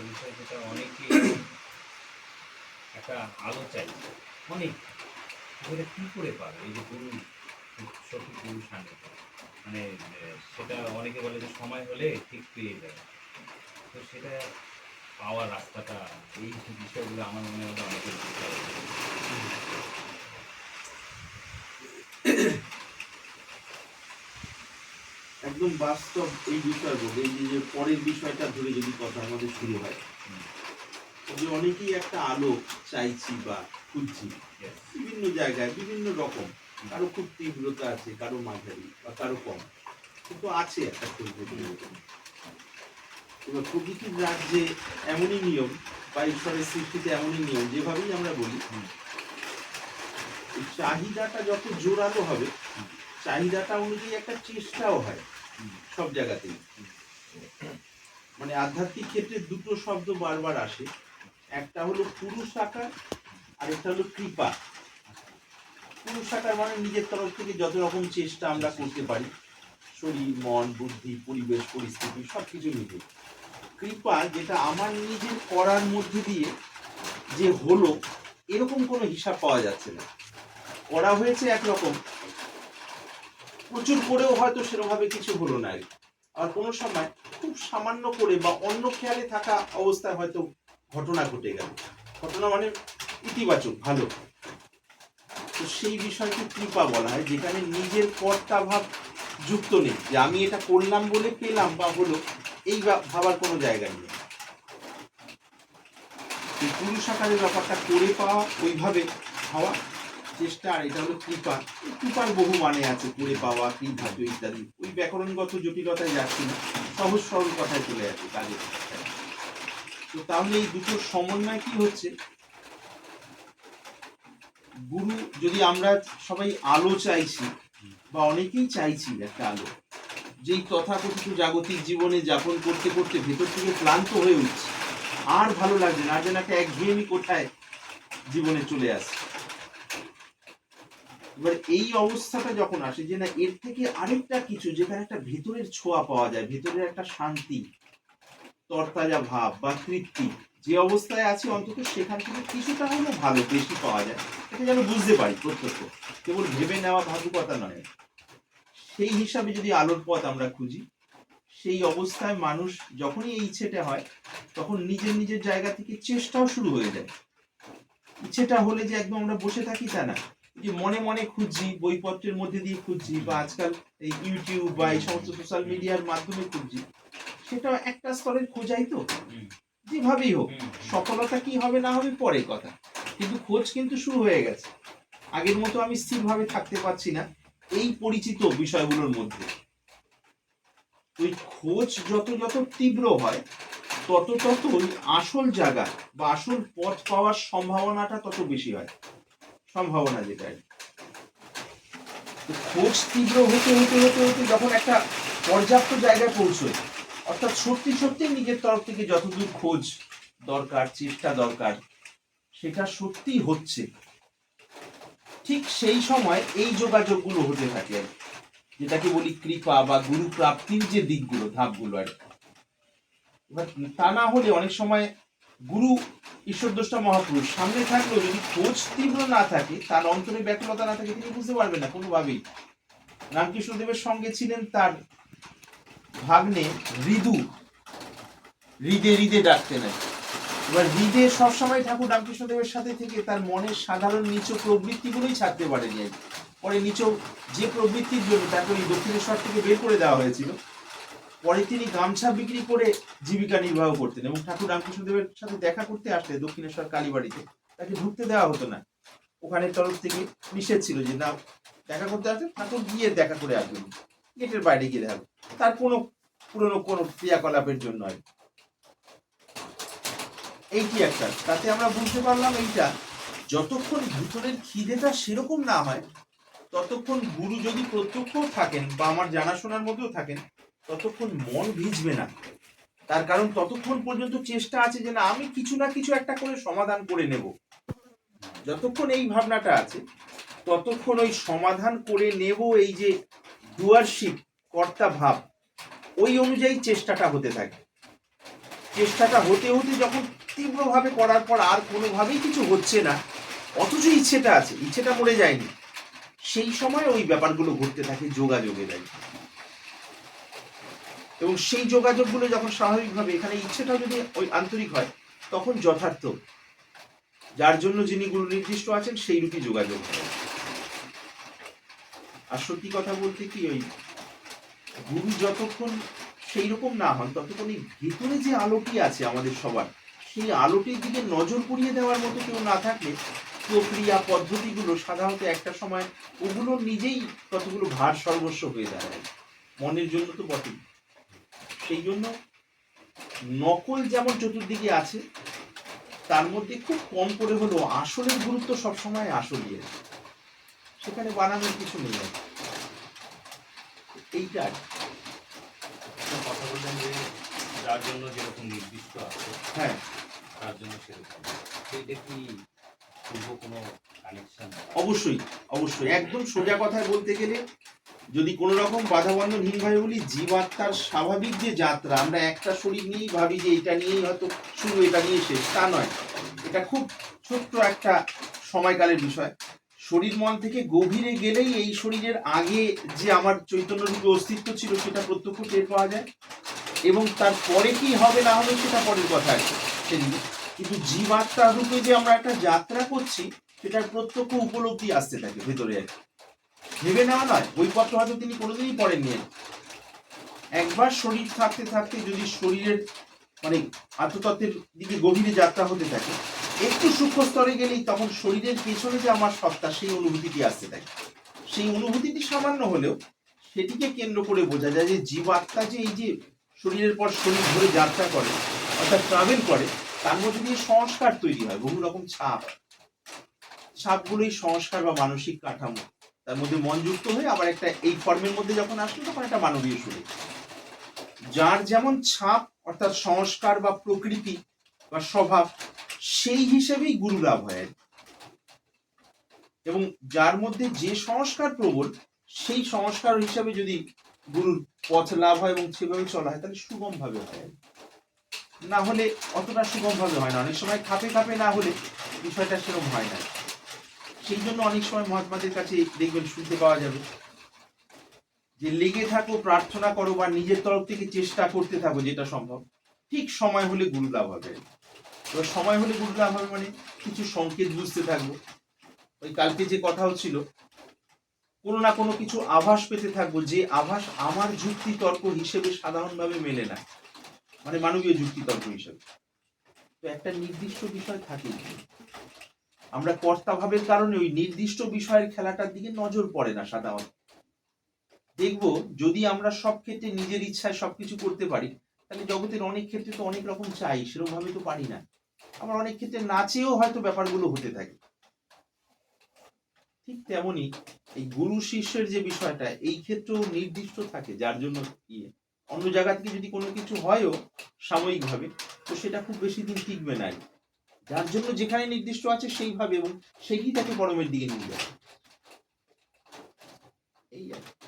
একটা বিষয় যেটা অনেকে একটা আলো চাই। অনেক। এটা কী করে পাবে? এই যে গুরু, সঠিক গুরু সান্নিধ্য মানে সেটা অনেকে বলে যে সময় হলে ঠিক পেয়ে যাবে তো সেটা পাওয়ার রাস্তাটা, এই বিষয়গুলো আমার মনে হয় অনেকের একদম বাস্তব এই বিষয়গুলো এই যে- পরের বিষয়টা ধরে যদি কথা আমাদের শুরু হয়। যে অনেকেই একটা আলো চাইছি বা খুঁজছি বিভিন্ন জায়গায় বিভিন্ন রকম কারও খুব তীব্রতা আছে কারও মাঝারি বা কারও কম। কিন্তু আছে একটা এবার প্রকৃতির রাজ্যে এমনই নিয়ম বা ঈশ্বরের সৃষ্টিতে এমনই নিয়ম যেভাবেই আমরা বলি চাহিদাটা যত জোরালো হবে চাহিদাটা অনুযায়ী একটা চেষ্টাও হয়। সব জায়গাতেই। মানে আধ্যাত্মিক ক্ষেত্রে দুটো শব্দ বারবার আসে। একটা হলো পুরুষ আকার আর একটা হলো কৃপা। পুরুষ আকার মানে নিজের তরফ থেকে যত রকম চেষ্টা আমরা করতে পারি, শরীর, মন, বুদ্ধি, পরিবেশ, পরিস্থিতি সব কিছু মিলে কৃপা যেটা আমার নিজের করার মধ্যে দিয়ে যে হলো, এরকম কোনো হিসাব পাওয়া যাচ্ছে না। করা হয়েছে একরকম প্রচুর করেও হয়তো সেরকমভাবে কিছু হলো না আর। কোনো সময় খুব সামান্য করে বা অন্য খেয়ালে থাকা অবস্থায় হয়তো ঘটনা ঘটে গেল। ঘটনা মানে ইতিবাচক, ভালো। তো সেই বিষয়কে কৃপা বলা হয়, যেখানে নিজের কর্তা ভাব যুক্ত নেই, যে আমি এটা করলাম বলে পেলাম বা হলো, এই ভাবার কোনো জায়গা নেই। পুরুষ আকারের ব্যাপারটা করে পাওয়া, ওইভাবে হওয়া চেষ্টা, আর এটা হলো কৃপা এই কৃপার বহু মানে আছে করে পাওয়া, কি ধাতু ইত্যাদি। ওই ব্যাকরণগত জটিলতায় যাচ্ছি না সহজ সরল কথায় চলে যাচ্ছে কাজে তো তাহলে এই দুটো সমন্বয় কি হচ্ছে? গুরু, যদি আমরা সবাই আলো চাইছি, বা অনেকেই চাইছি একটা আলো, যেই তথাকথিত জাগতিক জীবনে যাপন করতে করতে ভেতর থেকে ক্লান্ত হয়ে উঠছে, আর ভালো লাগছে না যেন একটা একঘেয়েমি কোথায় জীবনে চলে আসে এবার এই অবস্থাটা যখন আসে যে না, এর থেকে আরেকটা কিছু যেখানে একটা ভেতরের ছোঁয়া পাওয়া যায়, ভেতরের একটা শান্তি, তরতাজা ভাব বা তৃপ্তি, যে অবস্থায় আছি অন্তত সেখান থেকে কিছুটা হলেও ভালো, বেশি পাওয়া যায়। এটা যেন বুঝতে পারি প্রত্যক্ষ। কেবল ভেবে নেওয়া ভাবুকতা নয়। সেই হিসাবে যদি আলোর পথ আমরা খুঁজি, সেই অবস্থায় মানুষ যখনই এই ইচ্ছেটা হয়, তখন নিজের নিজের জায়গা থেকে চেষ্টাও শুরু হয়ে যায়। ইচ্ছেটা হলে যে একদম আমরা বসে থাকি তা না। যে মনে মনে খুঁজছি বইপত্রের মধ্যে দিয়ে খুঁজছি বা আজকাল এই ইউটিউব বা এই সমস্ত সোশ্যাল মিডিয়ার মাধ্যমে খুঁজছি সেটা একটা স্তরের খোঁজাই তো। যেভাবেই হোক সফলতা কি হবে না হবে পরে কথা। কিন্তু খোঁজ কিন্তু শুরু হয়ে গেছে। আগের মতো আমি স্থিরভাবে থাকতে পারছি না এই পরিচিত বিষয়গুলোর মধ্যে। ওই খোঁজ যত যত তীব্র হয় তত তত ওই আসল জায়গা বা আসল পথ পাওয়ার সম্ভাবনাটা তত বেশি হয়। সম্ভাবনা যেটা। খোঁজ তীব্র হতে হতে হতে হতে যখন একটা পর্যাপ্ত জায়গায় পৌঁছয়, অর্থাৎ সত্যি সত্যি নিজের তরফ থেকে যতদূর খোঁজ দরকার, চেষ্টা দরকার, সেটা সত্যি হচ্ছে ঠিক সেই সময় এই যোগাযোগগুলো হতে থাকে আর। যেটাকে বলি কৃপা বা গুরু প্রাপ্তির যে দিকগুলো, ধাপগুলো আর। এবার তা না হলে অনেক সময় গুরু ঈশ্বর দ্রষ্টা মহাপুরুষ। সামনে থাকলেও যদি খোঁজ তীব্র না থাকে তার অন্তরে ব্যাকুলতা না থাকে তিনি বুঝতে পারবেন না কোনোভাবেই। রামকৃষ্ণদেবের সঙ্গে ছিলেন তার ভাগ্নে হৃদু হৃদে হৃদে ডাকতে কি। এবার হৃদে সবসময় ঠাকুর রামকৃষ্ণদেবের সাথে থেকে তার মনের সাধারণ নিচ প্রবৃত্তিগুলোই ছাড়তে পারেনি পরে নিচ যে প্রবৃত্তির জন্য তাকে ওই দক্ষিণেশ্বর থেকে বের করে দেওয়া হয়েছিল পরে তিনি গামছা বিক্রি করে জীবিকা নির্বাহ করতেন এবং ঠাকুর রামকৃষ্ণদেবের সাথে দেখা করতে আসলে দক্ষিণেশ্বর কালীবাড়িতে। তাকে ঢুকতে দেওয়া হতো না। ওখানে তরফ থেকে নিষেধ ছিল যে, না, দেখা করতে আসলে ঠাকুর গিয়ে দেখা করে আসবেন। গেটের বাইরে গিয়ে দেখা তার কোনো পুরনো কোনো ক্রিয়াকলাপের জন্য আর এইটি একটা। তাতে আমরা বুঝতে পারলাম এইটা, যতক্ষণ ভিতরের খিদেটা সেরকম না হয়, ততক্ষণ গুরু যদি প্রত্যক্ষ থাকেন বা আমার জানাশোনার মধ্যেও থাকেন ততক্ষণ মন ভিজবে না। তার কারণ ততক্ষণ পর্যন্ত চেষ্টা আছে যে না, আমি কিছু না কিছু একটা করে সমাধান করে নেব। যতক্ষণ এই ভাবনাটা আছে, ততক্ষণ ওই সমাধান করে নেব এই যে ডুয়ারশিপ কর্তা ভাব, ওই অনুযায়ী চেষ্টাটা হতে থাকে। চেষ্টাটা হতে হতে যখন তীব্রভাবে করার পর আর কোনোভাবেই কিছু হচ্ছে না, অথচ ইচ্ছেটা আছে, ইচ্ছেটা মরে যায়নি। সেই সময় ওই ব্যাপারগুলো ঘটতে থাকে যোগাযোগে দেয় এবং সেই যোগাযোগগুলো যখন স্বাভাবিকভাবে এখানে ইচ্ছেটাও যদি ওই আন্তরিক হয়, তখন যথার্থ। যার জন্য যিনি গুরু নির্দিষ্ট আছেন সেই রূপে যোগাযোগ আর সত্যি কথা বলতে কি, ওই গুরু যতক্ষণ সেই রকম না হন, ততক্ষণ এই ভেতরে যে আলোটি আছে আমাদের সবার, সেই আলোটির দিকে নজর পুড়িয়ে দেওয়ার মতো কেউ না থাকলে, প্রক্রিয়া, পদ্ধতিগুলো সাধারণত একটা সময় ওগুলো নিজেই কতগুলো ভার সর্বস্ব হয়ে দাঁড়ায়। মনের জন্য তো বটেই। সেই জন্য নকল যেমন চতুর্দিকে আছে তার মধ্যে খুব কম করে হলেও আসলের গুরুত্ব সবসময় আসলই আছে। সেখানে বানানোর কিছু নেই আর এইটা কথা বললেন যে যার জন্য যেরকম নির্দিষ্ট আছে হ্যাঁ। তার জন্য সেরকম। সেইটা কি অবশ্যই অবশ্যই। একদম সোজা কথায় বলতে গেলে, যদি কোনো রকম বাধা বন্ধনহীন ভাবে বলি জীবাত্মার স্বাভাবিক যে যাত্রা, আমরা একটা শরীর নিয়েই ভাবি যে এটা নিয়েই হয়তো শুরু, এটা নিয়ে শেষ। তা নয়। এটা খুব ছোট্ট একটা সময়কালের বিষয়। শরীর মন থেকে গভীরে গেলেই এই শরীরের আগে যে আমার চৈতন্য রূপে অস্তিত্ব ছিল, সেটা প্রত্যক্ষ টের পাওয়া যায়। এবং তারপরে কি হবে, না হবে, সেটা পরের কথা আছে সেদিকে কিন্তু জীবাত্মা রূপে যে আমরা একটা যাত্রা করছি, সেটার প্রত্যক্ষ উপলব্ধি আসতে থাকে ভেতরে আর ভেবে নেওয়া নয়, বইপত্র হয়তো তিনি কোনোদিনই পড়েননি একবার শরীর থাকতে থাকতে যদি শরীরের মানে আত্মতত্ত্বের দিকে গভীরে যাত্রা হতে থাকে, একটু সূক্ষ্ম স্তরে গেলেই তখন শরীরের পেছনে যে আমার সত্তা, সেই অনুভূতিটি আসতে থাকে। সেই অনুভূতিটি সামান্য হলেও সেটিকে কেন্দ্র করে বোঝা যায় যে জীবাত্মা যে এই যে শরীরের পর শরীর ধরে যাত্রা করে, অর্থাৎ ট্রাভেল করে তার মধ্যে দিয়ে সংস্কার তৈরি হয়, বহু রকম ছাপ ছাপগুলোই সংস্কার বা মানসিক কাঠামো তার মধ্যে মন যুক্ত হয়ে আবার একটা এই ফর্মের মধ্যে যখন আসলো তখন একটা মানবীয় শুরু যার যেমন ছাপ, অর্থাৎ সংস্কার বা প্রকৃতি বা স্বভাব, সেই হিসেবেই গুরু লাভ হয়। এবং যার মধ্যে যে সংস্কার প্রবল, সেই সংস্কার হিসাবে যদি গুরুর পথ লাভ হয় এবং সেভাবে চলা হয়, তাহলে সুগম ভাবে হয়। না হলে অতটা সুগম ভাবে হয় না। অনেক সময় খাপে খাপে না হলে বিষয়টা সেরকম হয় না। সেই জন্য অনেক সময় মহাত্মাদের কাছে দেখবেন শুনতে পাওয়া যাবে যে, লেগে থাকো, প্রার্থনা করো বা নিজের তরফ থেকে চেষ্টা করতে থাকো যেটা সম্ভব। ঠিক সময় হলে গুরু লাভ হবে। এবার সময় হলে গুরু লাভ হবে মানে কিছু সংকেত বুঝতে থাকব। ওই কালকে যে কথা হচ্ছিল কোনো না কোনো কিছু আভাস পেতে থাকব যে, আভাস আমার যুক্তি তর্ক হিসেবে সাধারণভাবে মেলে না। মানে মানবীয় যুক্তি তর্ক হিসেবে। তো একটা নির্দিষ্ট বিষয় থাকে আমরা কর্তা ভাবের কারণে ওই নির্দিষ্ট বিষয়ের খেলাটার দিকে নজর পড়ে না সাধারণত দেখব যদি আমরা সব ক্ষেত্রে নিজের ইচ্ছায় সবকিছু করতে পারি তাহলে জগতের অনেক ক্ষেত্রে তো অনেক রকম চাই সেরকম ভাবে তো পারি না। আবার অনেক ক্ষেত্রে নাচেও হয়তো ব্যাপারগুলো হতে থাকে। ঠিক তেমনি এই গুরু শিষ্যের যে বিষয়টা এই ক্ষেত্রেও নির্দিষ্ট থাকে যার জন্য ইয়ে। অন্য জায়গা থেকে যদি কোনো কিছু হয়ও সাময়িকভাবে, তো সেটা খুব বেশি দিন টিকবে না যার জন্য যেখানে নির্দিষ্ট আছে সেইভাবে এবং সেই তাকে পরমের দিকে নিয়ে যাবে এই আর।